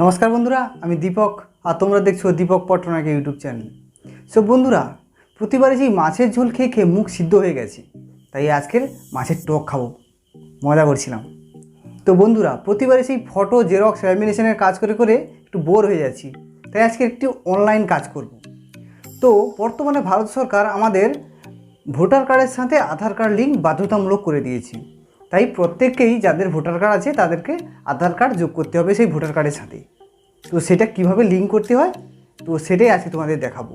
নমস্কার বন্ধুরা, আমি দীপক আর তোমরা দেখছ দীপক পট্টনাকে ইউটিউব চ্যানেল। সো বন্ধুরা, প্রতিবারে সেই মাছের ঝোল খেয়ে খেয়ে মুখ সিদ্ধ হয়ে গেছে, তাই আজকের মাছের টক খাব। মজা করছিলাম। তো বন্ধুরা, প্রতিবারে সেই ফটো, জেরক্স ল্যামিনেশনের কাজ করে করে একটু বোর হয়ে যাচ্ছি, তাই আজকে একটি অনলাইন কাজ করব। তো বর্তমানে ভারত সরকার আমাদের ভোটার কার্ডের সাথে আধার কার্ড লিঙ্ক বাধ্যতামূলক করে দিয়েছে। তাই প্রত্যেককেই যাদের ভোটার কার্ড আছে তাদেরকে আধার কার্ড যোগ করতে হবে সেই ভোটার কার্ডের সাথে। তো সেটা কীভাবে লিঙ্ক করতে হয়? তো সেটাই আজকে তোমাদের দেখাবো।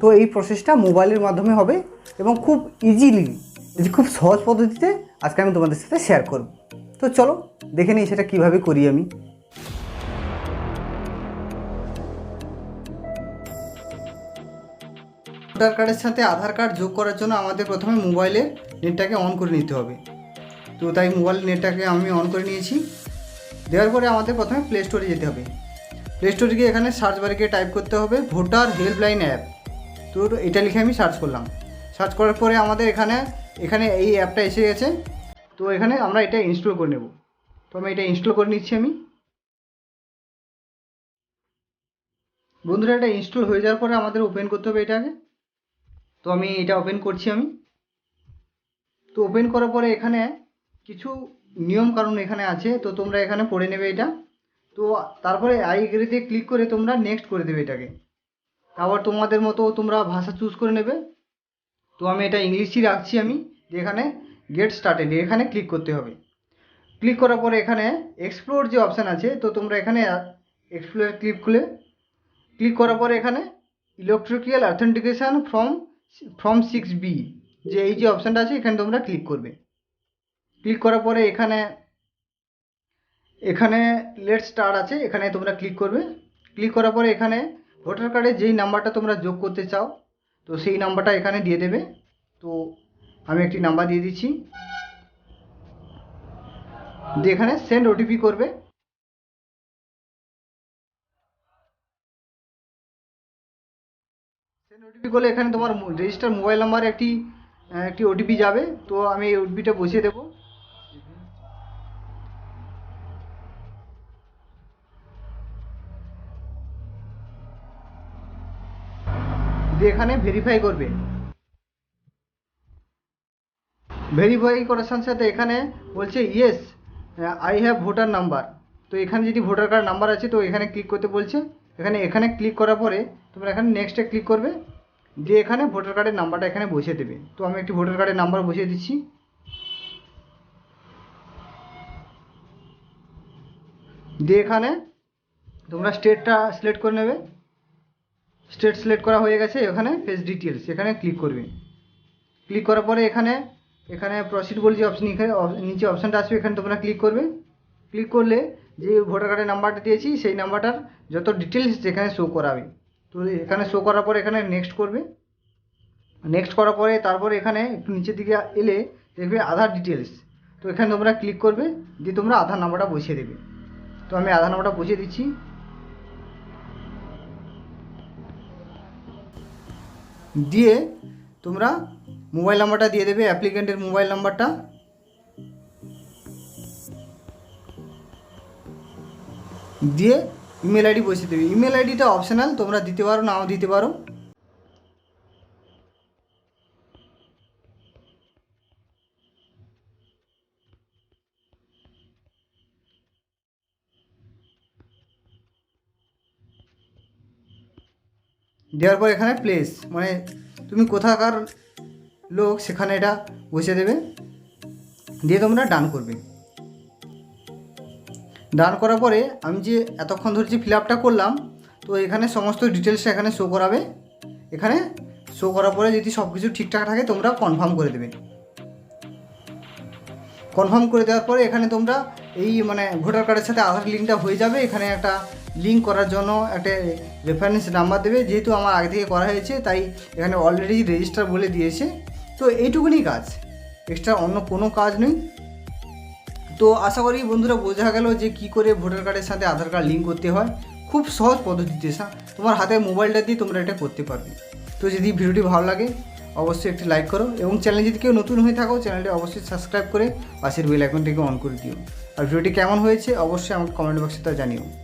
তো এই প্রসেসটা মোবাইলের মাধ্যমে হবে এবং খুব ইজিলি খুব সহজ পদ্ধতিতে আজকে আমি তোমাদের সাথে শেয়ার করব। তো চলো, দেখে নিই সেটা কীভাবে করি আমি। ভোটার কার্ডের সাথে আধার কার্ড যোগ করার জন্য আমাদের প্রথমে মোবাইলের নেটটাকে অন করে নিতে হবে। তো তাই মোবাইল নেটটাকে আমি অন করে নিয়েছি। দেওয়ার পরে আমাদের প্রথমে প্লে স্টোরে যেতে হবে। প্লে স্টোরে গিয়ে এখানে সার্চ বারে গিয়ে টাইপ করতে হবে ভোটার হেল্পলাইন অ্যাপ তো এটা লিখে আমি সার্চ করলাম। সার্চ করার পরে আমাদের এখানে এখানে এই অ্যাপটা এসে গেছে। তো এখানে আমরা এটা ইনস্টল করে নেব। তো আমি এটা ইনস্টল করে নিচ্ছি আমি। বন্ধুরা, এটা ইনস্টল হয়ে যাওয়ার পরে আমাদের ওপেন করতে হবে এটাকে। তো আমি এটা ওপেন করছি আমি। তো ওপেন করার পরে এখানে কিছু নিয়ম কারণ এখানে আছে, তো তোমরা এখানে পড়ে নেবে এটা। তো তারপরে আই এগ্রিতে ক্লিক করে তোমরা নেক্সট করে দেবে এটাকে। তারপর তোমাদের মতো তোমরা ভাষা চুজ করে নেবে। তো আমি এটা ইংলিশই রাখছি আমি এখানে গেট স্টার্টেড এখানে ক্লিক করতে হবে। ক্লিক করার পরে এখানে এক্সপ্লোর যে অপশান আছে, তো তোমরা এখানে এক্সপ্লোর ক্লিক খুলে ক্লিক করার পরে এখানে electrical authentication from from six B যে এই যে অপশানটা আছে, এখানে তোমরা ক্লিক করবে। ক্লিক করার পরে এখানে এখানে লেট স্টার আছে, এখানে তোমরা ক্লিক করবে। ক্লিক করার পরে এখানে ভোটার কার্ডে যেই নাম্বারটা তোমরা যোগ করতে চাও, তো সেই নাম্বারটা এখানে দিয়ে দেবে। তো আমি একটি নাম্বার দিয়ে দিচ্ছি। দিয়ে এখানে সেন্ড ওটিপি করবে। সেন্ড ওটিপি করলে এখানে তোমার রেজিস্টার মোবাইল নাম্বারে একটি একটি ওটিপি যাবে। তো আমি এই ওটিপিটা বসিয়ে দেবো। দিয়ে এখানে ভেরিফাই করবে। ভেরিফাই করার সাথে সাথে এখানে বলছে yes I have voter number তো এখানে যদি ভোটার কার্ড নাম্বার আছে, তো এখানে ক্লিক করতে বলছে। এখানে এখানে ক্লিক করার পরে তোমরা এখানে নেক্সটে ক্লিক করবে। দিয়ে এখানে ভোটার কার্ডের নাম্বারটা এখানে বসিয়ে দেবে। তো আমি একটি ভোটার কার্ডের নাম্বার বসিয়ে দিচ্ছি। দিয়ে এখানে তোমরা স্টেটটা সিলেক্ট করে নেবে। স্টেট সিলেক্ট করা হয়ে গেছে, এখানে ফেস ডিটেলস এখানে ক্লিক করবে। ক্লিক করার পরে এখানে এখানে প্রসিড বলে যে অপশন এখানে নিচে অপশানটা আসবে, এখানে তোমরা ক্লিক করবে। ক্লিক করলে যে ভোটার কার্ডের নাম্বারটা দিয়েছি, সেই নাম্বারটার যত ডিটেলস এখানে শো করাবে। তো এখানে শো করার পরে এখানে নেক্সট করবে। নেক্সট করার পরে তারপরে এখানে একটু নিচের দিকে এলে দেখবে আধার ডিটেলস তো এখানে তোমরা ক্লিক করবে, দিয়ে তোমরা আধার নাম্বারটা বসিয়ে দেবে। তো আমি আধার নাম্বারটা বসিয়ে দিচ্ছি। দিয়ে তোমরা মোবাইল নাম্বারটা দিয়ে দেবে, অ্যাপ্লিকেন্টের মোবাইল নাম্বারটা। দিয়ে ইমেল আইডি বসিয়ে দেবে। ইমেল আইডিটা অপশনাল তোমরা দিতে পারো, নাও দিতে পারো। দেওয়ার পর এখানে প্লেস মানে তুমি কোথাকার লোক সেখানে এটা বসে দেবে, দিয়ে তোমরা ডান করবে। ডান করার পরে আমি যে এতক্ষণ ধরে যে ফিল আপটা করলাম, তো এখানে সমস্ত ডিটেলসটা এখানে শো করাবে। এখানে শো করার পরে যদি সব কিছু ঠিকঠাক থাকে, তোমরা কনফার্ম করে দেবে। কনফার্ম করে দেওয়ার পরে এখানে তোমরা এই মানে ভোটার কার্ডের সাথে আধার লিঙ্কটা হয়ে যাবে। এখানে একটা লিঙ্ক করার জন্য একটা রেফারেন্স নাম্বার দেবে, যেহেতু আমার আগে থেকে করা হয়েছে, তাই এখানে অলরেডি রেজিস্টার বলে দিয়েছে। তো এইটুকুনি কাজ এক্সট্রা অন্য কোনো কাজ নেই। তো আশা করি বন্ধুরা বোঝা গেল যে কি করে ভোটার কার্ডের সাথে আধার কার্ড লিঙ্ক করতে হয়। খুব সহজ পদ্ধতিতে সা- তোমার হাতে মোবাইলটা দিয়ে তোমরা এটা করতে পারবে। তো যদি ভিডিওটি ভালো লাগে, অবশ্যই একটি লাইক করো এবং চ্যানেল যদি কেউ নতুন হয়ে থাকো চ্যানেলটি অবশ্যই সাবস্ক্রাইব করে পাশের বেল আইকনটিকে অন করে দিও। আর ভিডিওটি কেমন হয়েছে, অবশ্যই আমাকে কমেন্ট বক্সে তা জানিও।